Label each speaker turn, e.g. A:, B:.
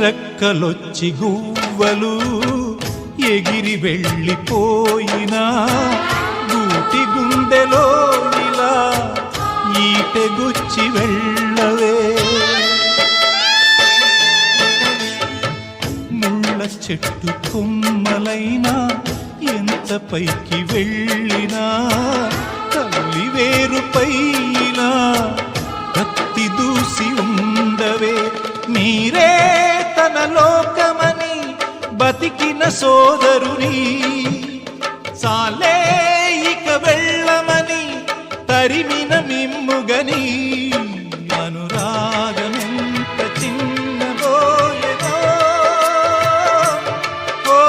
A: రెక్కలొచ్చి గువ్వలు ఎగిరి వెళ్ళిపోయినా గూటి గుండెలో ఇలా ఈటెగుచ్చి వెళ్ళవే. ముళ్ళ చెట్టు కొమ్మలైనా ఎంత పైకి వెళ్ళినా తల్లి వేరు ఇలా కత్తి దూసి ఉండవే. మీరే బతికిన సోదరుని సాలే ఇక వెళ్ళమని తరిమిన మిమ్ముగని అనురాగమెంత చిన్నబోయదో ఓ